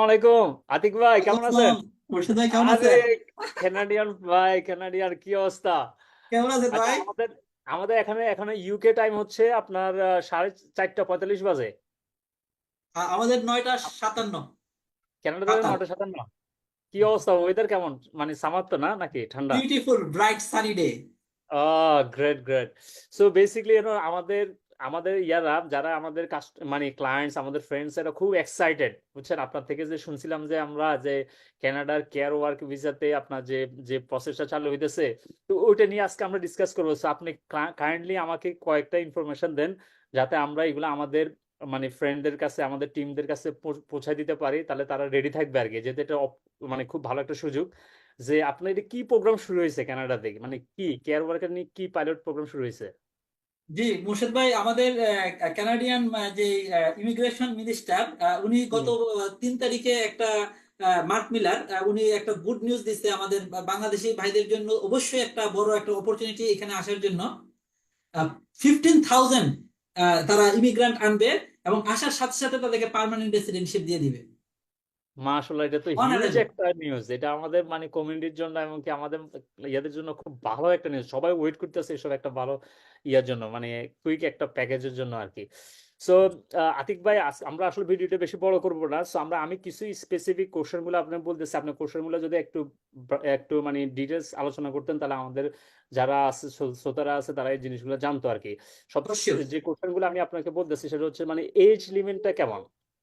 আলাইকুম। আতিক ভাই কেমন আছেন? ভাই কেমন আছেন? কানাডিয়ান ভাই কানাডিয়ান কি অবস্থা? কেমন আছেন আচ্ছা ভাই? আমাদের এখানে এখানে ইউকে টাইম হচ্ছে আপনার সাড়ে চারটা পঁয়তাল্লিশ বাজে। আমাদের নয়টা সাতান্ন। কানাডাতে সাতান্ন। কি অবস্থা? ওয়েদার কেমন? মানে সামার তো না নাকি ঠান্ডা? Beautiful bright sunny day great great so basically আমাদের আমাদের ইয়ারা, যারা আমাদের মানে ক্লায়েন্টস আমাদের ফ্রেন্ডস এরা খুব এক্সাইটেড বুঝছেন? আপনার থেকে যে শুনছিলাম যে আমরা যে কানাডার কেয়ার ওয়ার্ক ভিসাতে আপনার যে যে প্রসেসটা চালু হইতেছে, তো ওইটা নিয়ে আজকে আমরা ডিসকাস করব। আপনি কাইন্ডলি আমাকে কয়েকটা ইনফরমেশন দেন, যাতে আমরা এগুলো আমাদের মানে ফ্রেন্ডদের কাছে, আমাদের টিমদের কাছে পৌঁছায় দিতে পারি, তাহলে তারা রেডি থাকবে আর কি। যেহেতু এটা মানে খুব ভালো একটা সুযোগ যে আপনার এটা কি প্রোগ্রাম শুরু হয়েছে কানাডা থেকে মানে কি কেয়ার ওয়ার্কার নিয়ে কি পাইলট প্রোগ্রাম শুরু হয়েছে? জি মুর্শিদ ভাই আমাদের কানাডিয়ান যে ইমিগ্রেশন মিনিস্টার উনি গত তিন তারিখে একটা মার্ক মিলার উনি একটা গুড নিউজ দিচ্ছে আমাদের বাংলাদেশি ভাইদের জন্য। অবশ্যই একটা বড় একটা অপরচুনিটি এখানে আসার জন্য। ফিফটিন থাউজেন্ড তারা ইমিগ্রান্ট আনবে এবং আসার সাথে সাথে তাদেরকে পার্মানেন্ট রেসিডেন্টশিপ দিয়ে দিবে। মাশাআল্লাহ এটা তো হিউজ একটা নিউজ এটা আমাদের মানে কমিউনিটির জন্য এমনকি আমাদের ইয়াদের জন্য খুব ভালো একটা নিউজ সবাই ওয়েট করতেছে এসব একটা ভালো ইয়ার জন্য মানে কুইক একটা প্যাকেজের জন্য আর কি সো আতিক ভাই আমরা আসলে ভিডিওটা বেশি বড় করব না। সো আমরা আমি কিছু স্পেসিফিক কোশ্চেনগুলো আপনি বলতেছি। আপনার কোশ্চেনগুলো যদি একটু একটু মানে ডিটেলস আলোচনা করতেন তাহলে আমাদের যারা আছে শ্রোতারা আছে তারা এই জিনিসগুলো জানতো আর কি সব যে কোশ্চেনগুলো আমি আপনাকে বলতেছি সেটা হচ্ছে মানে এজ লিমিটটা কেমন?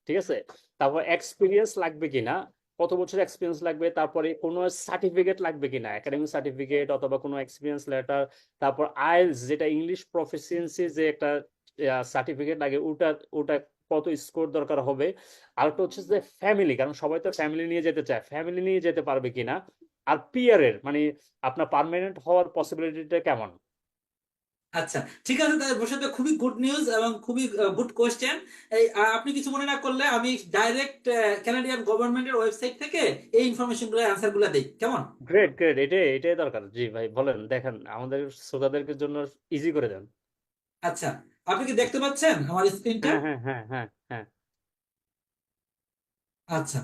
ঠিক আছে? তারপর এক্সপিরিয়েন্স লাগবে কিনা? কত বছর এক্সপিরিয়েন্স লাগবে? তারপরে কোনো সার্টিফিকেট লাগবে কিনা? একাডেমিক সার্টিফিকেট অথবা কোনো এক্সপিরিয়েন্স লেটার তারপর আইএলস যেটা ইংলিশ প্রফিসিয়েন্সি যে একটা সার্টিফিকেট লাগে, ওটা ওটা কত স্কোর দরকার হবে? আর আরেকটা হচ্ছে যে ফ্যামিলি কারণ সবাই তো ফ্যামিলি নিয়ে যেতে চায়। ফ্যামিলি নিয়ে যেতে পারবে কিনা? আর পিয়ারের মানে আপনার পার্মানেন্ট হওয়ার পসিবিলিটিটা কেমন? আচ্ছা ঠিক আছে তাহলে বসে খুবই গুড নিউজ এবং খুবই গুড কোয়েশ্চেন এই আপনি কিছু মনে না করলে আমি ডাইরেক্ট কানাডিয়ান গভর্নমেন্টের ওয়েবসাইট থেকে এই ইনফরমেশনগুলো অ্যান্সারগুলো দিই। কেমন? গ্রেট গ্রেট এটাই এটাই দরকার। জি ভাই বলেন দেখেন আমাদের শ্রোতাদেরকে জন্য ইজি করে দেন। আচ্ছা আপনি কি দেখতে পাচ্ছেন আমার স্ক্রিনটা হ্যাঁ হ্যাঁ হ্যাঁ হ্যাঁ হ্যাঁ। আচ্ছা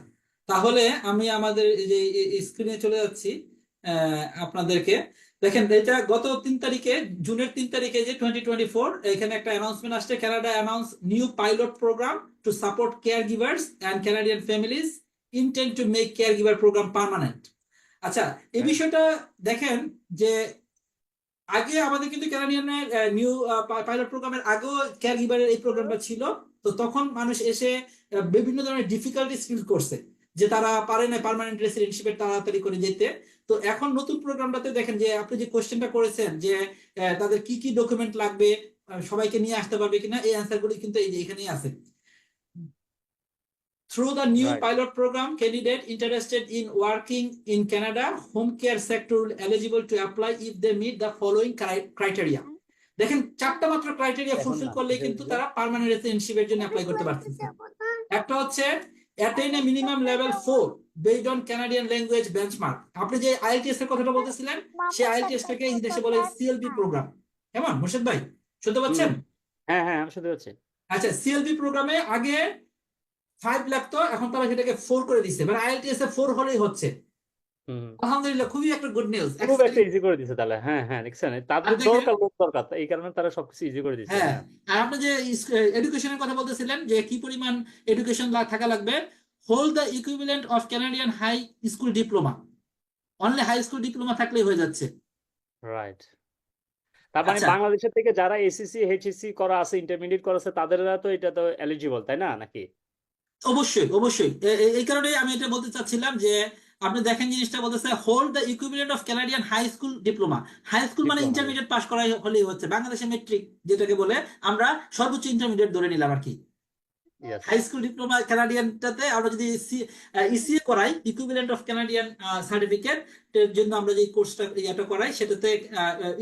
তাহলে আমি আমাদের এই যে স্ক্রিনে চলে যাচ্ছি আপনাদেরকে। দেখেন এটা গত তিন তারিখে জুনের তিন তারিখে যে টোয়েন্টি টোয়েন্টি ফোর এখানে একটা অ্যানাউন্সমেন্ট আসছে Canada announce new pilot program to support caregivers and Canadian families intent to make caregiver program permanent আচ্ছা এই হ্যাঁ। বিষয়টা দেখেন যে আগে আমাদের কিন্তু কানাডিয়ানের নিউ পাইলট প্রোগ্রামের আগেও কেয়ার গিভারের এই প্রোগ্রামটা ছিল। তো তখন মানুষ এসে বিভিন্ন ধরনের ডিফিকাল্টিস ফিল করছে যে তারা পারে না পার্মানেন্ট রেসিডেন্টশিপে তাড়াতাড়ি করে যেতে। তো এখন নতুন প্রোগ্রামটাতে দেখেন যে আপনি যে কোশ্চেনটা করেছেন যে আহ, তাদের কি কি ডকুমেন্ট লাগবে সবাইকে নিয়ে আসতে পারবে কিনা এই অ্যান্সারগুলি কিন্তু এই যে এখানেই আছে। Through the new right pilot program, candidate interested in working in Canada, home care sector will eligible to apply if they meet the following criteria. দেখেন চারটা মাত্র ক্রাইটেরিয়া ফুলফিল করলে কিন্তু তারা পার্মানেন্ট রেসিডেন্টশিপের জন্য অ্যাপ্লাই করতে পারতেছে। একটা হচ্ছে attain a minimum level four based on Canadian language benchmark আপনি যে আইএলটিএস এর কথাটা বলতেছিলেন সেই আইএলটিএস টাকে ইংলিশে বলে সিএলবি প্রোগ্রাম কেমন? মুর্শিদ ভাই শুনতে পাচ্ছেন? হ্যাঁ হ্যাঁ আমি শুনতে পাচ্ছি। আচ্ছা সিএলবি প্রোগ্রামে আগে ফাইভ লাগতো এখন তারা সেটাকে ফোর করে দিচ্ছে মানে আইএলটিএস এ ফোর হলেই হচ্ছে। হুম। আলহামদুলিল্লাহ খুবই একটা গুড নিউজ খুব একটা ইজি করে দিছে তাহলে। হ্যাঁ হ্যাঁ দেখছেন তাদের দরকার লোক দরকার। এই কারণে তারা সবকিছু ইজি করে দিছে। হ্যাঁ হ্যাঁ আর আপনি যে এডুকেশনের কথা বলতেছিলেন যে কি পরিমাণ এডুকেশন থাকা লাগবে? Hold the equivalent of Canadian high school diploma only high school diploma থাকলেই হয়ে যাচ্ছে। রাইট তার মানে আচ্ছা। বাংলাদেশের থেকে যারা এসএসসি এইচএসসি করা আছে ইন্টারমিডিয়েট করা আছে তাদের তো এটা তো এলিজিবল তাই না নাকি? অবশ্যই অবশ্যই। এই কারণেই আমি এটা বলতে চাচ্ছিলাম যে আপনি দেখেন জিনিসটা বলতেছে hold the equivalent of Canadian high school diploma high school মানে ইন্টারমিডিয়েট পাস করাই হলেই হচ্ছে। বাংলাদেশে মেট্রিক যেটাকে বলে আমরা সর্বোচ্চ ইন্টারমিডিয়েট ধরে নিলাম আর কি। হাই স্কুল ডিপ্লোমা কানাডিয়ানটাতে আমরা যদি ইসিএ করাই ইকুইভ্যালেন্ট অফ কানাডিয়ান সার্টিফিকেট এর জন্য আমরা যে কোর্সটা এটা করাই, সেটাতে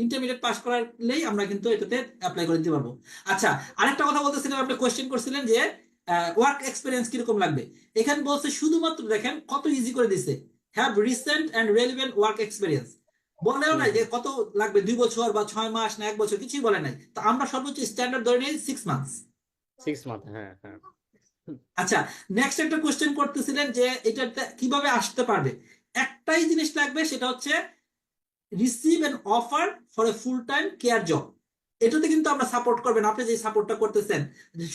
ইন্টারমিডিয়েট পাস করালেই আমরা কিন্তু এটাতে অ্যাপ্লাই করে দিতে পারব। আচ্ছা আরেকটা কথা বলতেছিলাম, আপনি কোয়েশ্চেন করছিলেন যে ওয়ার্ক এক্সপিরিয়েন্স কীরকম লাগবে? এখানে বলছে শুধুমাত্র দেখেন কত ইজি করে দিছে। Have recent and relevant work experience বলেও নাই যে কত লাগবে, দুই বছর বা ছয় মাস না এক বছর, কিছুই বলে নাই। তো আমরা সর্বোচ্চ স্ট্যান্ডার্ড ধরে নিই সিক্স মান্থস সিক্স মান্থ হ্যাঁ হ্যাঁ। আচ্ছা নেক্সট একটা কোশ্চেন করতেছিলেন যে এটা কীভাবে আসতে পারবে? একটাই জিনিস লাগবে সেটা হচ্ছে receive offer for a full time care job এটাতে কিন্তু আমরা সাপোর্ট করবেন। আপনি যে সাপোর্টটা করতেছেন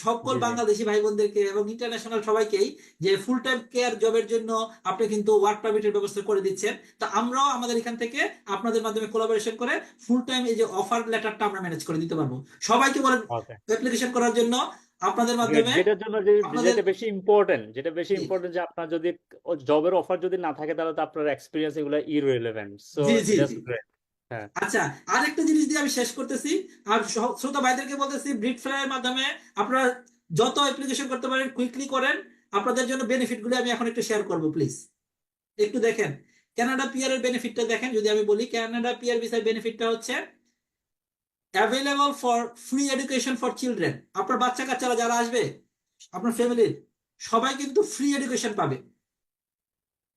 সকল। বাংলাদেশি ভাই বোনদেরকে এবং ইন্টারন্যাশনাল সবাইকেই যে ফুল টাইম কেয়ার জবের জন্য আপনি কিন্তু ওয়ার্ক পারমিটের ব্যবস্থা করে দিচ্ছেন। তো আমরাও আমাদের এখান থেকে আপনাদের মাধ্যমে কোলাবোরেশন করে ফুল টাইম এই যে অফার লেটারটা আমরা ম্যানেজ করে দিতে পারব। সবাইকে বলেন অ্যাপ্লিকেশন করার জন্য আপনাদের মাধ্যমে যেটার জন্য যে যেটা বেশি ইম্পর্টেন্ট যেটা বেশি ইম্পর্টেন্ট যে আপনার যদি জবের অফার যদি না থাকে তাহলে তো আপনার এক্সপিরিয়েন্স এগুলো ইররিলেভেন্ট সো জি, জি, দ্যাটস গ্রেট আচ্ছা আরেকটা জিনিস দিয়ে আমি শেষ করতেছি আর শ্রোতা ভাইদেরকে বলতেছি ব্রিড ফ্লাইয়ের মাধ্যমে আপনারা যত অ্যাপ্লিকেশন করতে পারেন কুইকলি করেন আপনাদের জন্য বেনিফিটগুলো আমি এখন একটু শেয়ার করব প্লিজ একটু দেখেন কানাডা পিআর এর বেনিফিটটা দেখেন যদি আমি বলি কানাডা পিআর ভিসার বেনিফিটটা হচ্ছে available for free education for children আপনার বাচ্চা কাচ্চারা যারা আসবে আপনার ফ্যামিলির সবাই কিন্তু ফ্রি এডুকেশন পাবে।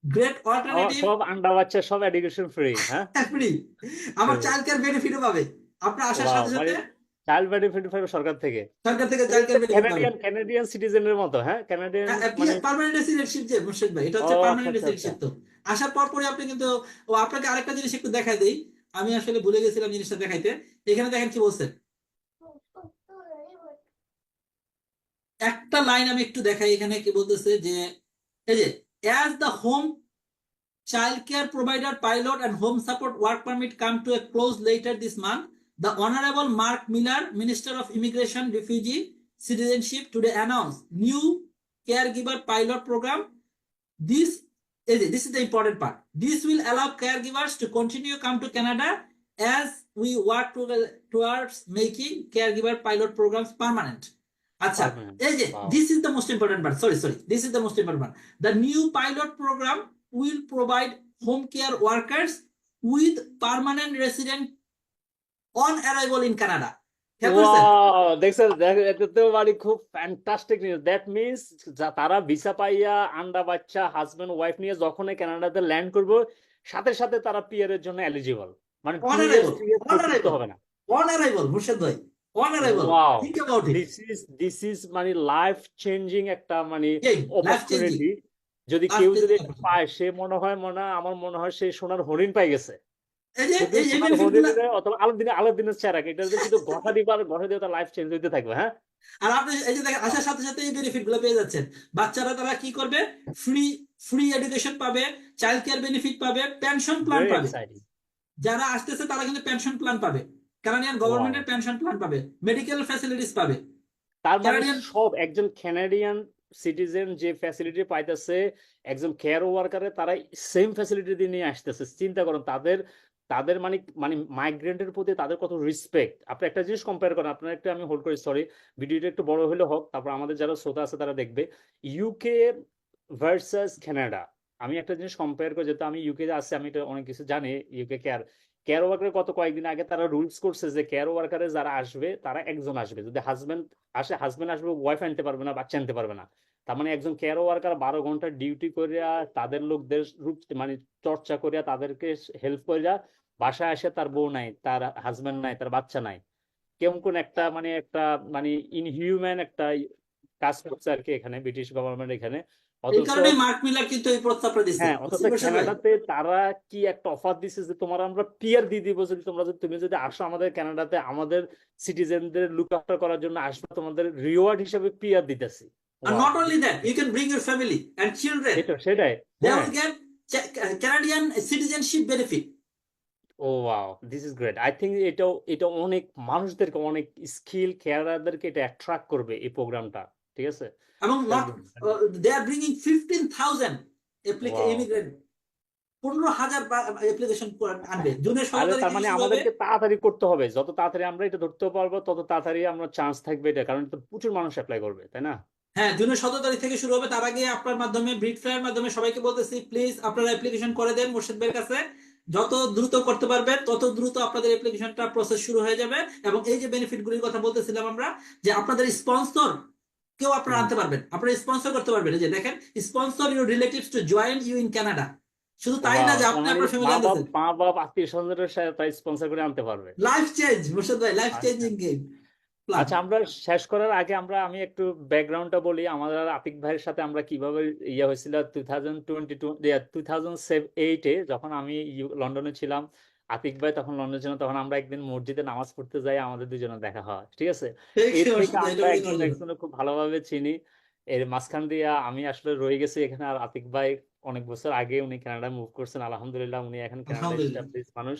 গ্রেট অল্টারনেটিভ সব আন্ডা বাচ্চা সব এডুকেশন ফ্রি হ্যাঁ? ফ্রি আমার চাইল্ড কেয়ার বেনিফিটও পাবে। আপনার আসার সাথে মানে সাথে চাইল্ড বেনিফিট পাবে সরকার থেকে। সরকার থেকে child care benefit Canadian Canadian সিটিজেনের মতো হ্যাঁ? ক্যানাডিয়ান মানে পার্মানেন্ট রেসিডেন্টশিপ যে মুর্শিদ ভাই এটা হচ্ছে ও, আচ্ছা, পার্মানেন্ট আচ্ছা, তো। আসার পর পরে আপনি কিন্তু ও আপনাকে আরেকটা জিনিস একটু দেখাই দেই। আমি আসলে ভুলে গেছিলাম জিনিসটা দেখাইতে। এখানে দেখেন কি বলছে? একটা লাইন আমি একটু দেখাই, এখানে কি বলতেছে যে, এই যে as the home child care provider pilot and home support work permit come to a close later this month the honourable Marc Miller minister of immigration refugee citizenship, today announced new caregiver pilot program. This is it, this is the important part this will allow caregivers to continue come to canada as we work to- towards making caregiver pilot programs permanent আচ্ছা Permanent. এই যে Wow. this is the most important part sorry sorry this is the most important part the new pilot program will provide home care workers with permanent resident on arrival in দেখছেন মানে খুব fantastic news that means তারা visa পাইয়া আন্ডা বাচ্চা husband wife নিয়ে যখন কানাডাতে ল্যান্ড করব সাথে সাথে তারা পিয়ার এর জন্য এলিজিবল মানে. হবে না। ভাই দিস ইজ দিস ইজ মানে লাইফ চেঞ্জিং একটা মানে অপরচুনিটি যদি কেউ যদি. পায় সে মনে হয় মনে হয় আমার মনে হয় সে সোনার হরিণ পাই গেছে। এটা শুধু ঘষা দিবা আর ঘষা দিয়ে তার লাইফ চেঞ্জ হইতে থাকবে হ্যাঁ? আর আপনি এই যে দেখেন আসার সাথে সাথে এই বেনিফিটগুলো পেয়ে যাচ্ছেন। বাচ্চারা তারা কি করবে? ফ্রি ফ্রি এডুকেশন পাবে চাইল্ড কেয়ার বেনিফিট পাবে পেনশন প্ল্যান পাবে। যারা আসতেছে তারা কিন্তু পেনশন প্ল্যান পাবে। কানাডিয়ান গভর্নমেন্টের পেনশন প্ল্যান পাবে মেডিকেল ফ্যাসিলিটিস পাবে। তার মানে সব একজন কানাডিয়ান সিটিজেন যে ফ্যাসিলিটি পাইতেছে একজন কেয়ার ওয়ার্কারে তারা সেম ফ্যাসিলিটি দিয়ে নিয়ে আসতেছে। চিন্তা করুন তাদের তাদের মানে মানে মাইগ্রেন্টের প্রতি তাদের কত রেসপেক্ট আপনি একটা জিনিস কম্পেয়ার করেন, আপনার একটা আমি হোল্ড করি সরি ভিডিওটা একটু বড় হলে হোক, তারপর আমাদের যারা শ্রোতা আছে তারা দেখবে। ইউকে ভার্সাস কানাডা আমি একটা জিনিস কম্পেয়ার করি, যেহেতু আমি ইউকে আছি, আমি এটা অনেক কিছু জানি ইউকে কেয়ার কেয়ার ওয়ার্কারের কত কয়েকদিন আগে তারা রুলস করছে যে কেয়ার ওয়ার্কারে যারা আসবে, তারা একজন আসবে। যদি হাজবেন্ড আসে হাজবেন্ড আসবে ওয়াইফ আনতে পারবে না, বাচ্চা আনতে পারবে না। তার মানে একজন কেয়ার ওয়ার্কার বারো ঘণ্টা ডিউটি করিয়া তাদের লোকদের রূপ মানে চর্চা করিয়া তাদেরকে হেল্প করিয়া বাসায় আসে তার বউ নাই তার হাজবেন্ড নাই তার বাচ্চা নাই। কেমন কোন একটা মানে একটা মানে ইনহিউম্যান একটা কাজ করছে আর কি এখানে ব্রিটিশ গভর্নমেন্ট এখানে। হ্যাঁ তারা কি একটা অফার দিছে যে তোমার আমরা পিয়ার দিয়ে দিব যদি তোমরা যদি তুমি যদি আসো আমাদের কানাডাতে আমাদের সিটিজেনদের লুক আফটার করার জন্য আসবে তোমাদের রিওয়ার্ড হিসেবে পিয়ার দিতেছি। And not only that, you can bring your family and children. সেটা সেটাই They হ্যাঁ will get Ca- Canadian citizenship benefit. Oh wow this is great I think এটাও এটা অনেক মানুষদেরকে অনেক স্কিল কেয়ারারদেরকে এটা অ্যাট্রাক্ট করবে এই প্রোগ্রামটা ঠিক আছে এবং not uh, they are bringing 15,000 applica- Wow. immigrant. পনেরো হাজার অ্যাপ্লিকেশন আনবে জুনের ষোলো তাহলে তারিখে তার মানে শুরু হবে। আমাদেরকে তাড়াতাড়ি করতে হবে যত তাড়াতাড়ি আমরা এটা ধরতে পারব তত তাড়াতাড়ি আমরা চান্স থাকবে এটা কারণ এটা প্রচুর মানুষ অ্যাপ্লাই করবে তাই না হ্যাঁ জুনের সতেরো তারিখ থেকে শুরু হবে। তার আগে আপনার মাধ্যমে ব্রিড ফ্লাইয়ের মাধ্যমে সবাইকে বলতেছি প্লিজ আপনারা অ্যাপ্লিকেশন করে দেন মুর্শিদ ভাইয়ের কাছে। যত দ্রুত করতে পারবেন তত দ্রুত আপনাদের অ্যাপ্লিকেশনটা প্রসেস শুরু হয়ে যাবে। এবং এই যে বেনিফিট গুলির কথা বলতেছিলাম আমরা যে আপনাদের স্পন্সর কেউ আপনারা আনতে পারবেন। আপনারা স্পন্সর করতে পারবেন। যে দেখেন sponsor your relatives to join you in Canada শুধু তাই না যে আপনি আপনার ফ্যামিলি আনতেছেন। মা বাপ আত্মীয় স্বজনের সাথে তাই স্পন্সর করে আনতে পারবে। লাইফ চেঞ্জ মুর্শিদ ভাই লাইফ। চেঞ্জিং গেম আচ্ছা আমরা শেষ করার আগে আমরা আমি একটু ব্যাকগ্রাউন্ডটা বলি। আমাদের আর আতিক ভাইয়ের সাথে আমরা কীভাবে ইয়ে হয়েছিল? Two thousand twenty two two thousand এইটে যখন আমি লন্ডনে ছিলাম আতিক ভাই তখন লন্ডনে ছিলাম তখন আমরা একদিন মসজিদে নামাজ পড়তে যাই আমাদের দুজনের দেখা হয় ঠিক আছে? এর থেকে আমরা একজন। খুব ভালোভাবে চিনি। এর মাঝখান দিয়ে আমি আসলে রয়ে গেছি এখানে আর আতিক ভাই অনেক বছর আগে উনি কানাডায় মুভ করছেন আলহামদুলিল্লাহ উনি এখন কানাডায় মানুষ।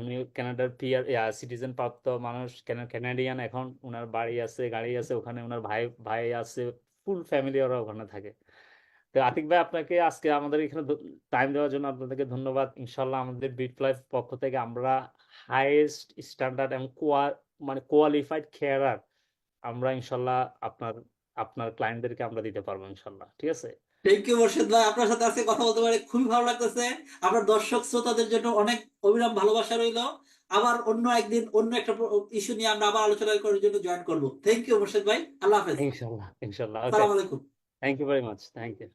উনি কানাডার পিআর সিটিজেন প্রাপ্ত মানুষ কানাডিয়ান এখন ওনার বাড়ি আছে, গাড়ি আছে, ওখানে ওনার ভাই ভাই আছে ফুল ফ্যামিলি ওরা ওখানে থাকে। তো আতিক ভাই, আপনাকে আজকে আমাদের এখানে টাইম দেওয়ার জন্য আপনাদেরকে ধন্যবাদ। ইনশাল্লাহ আমাদের বিট লাইফ পক্ষ থেকে আমরা হাইয়েস্ট স্ট্যান্ডার্ড এবং কোয়া মানে কোয়ালিফাইড কেয়ারার আমরা ইনশাল্লাহ আপনার আপনার ক্লায়েন্টদেরকে আমরা দিতে পারব ইনশাল্লাহ ঠিক আছে? থ্যাংক ইউ মোর্শেদ ভাই। আপনার সাথে আজকে কথা বলতে পারে খুবই ভালো লাগতেছে। আপনার দর্শক শ্রোতাদের জন্য অনেক অবিরাম ভালোবাসা রইল। আবার অন্য একদিন অন্য একটা ইস্যু নিয়ে আমরা আবার আলোচনা করার জন্য জয়েন করব। থ্যাংক ইউ মোর্শেদ ভাই। আল্লাহ হাফেজ। ইনশাল্লাহ ইনশাল্লাহ। আসসালামু আলাইকুম। Thank you very much thank you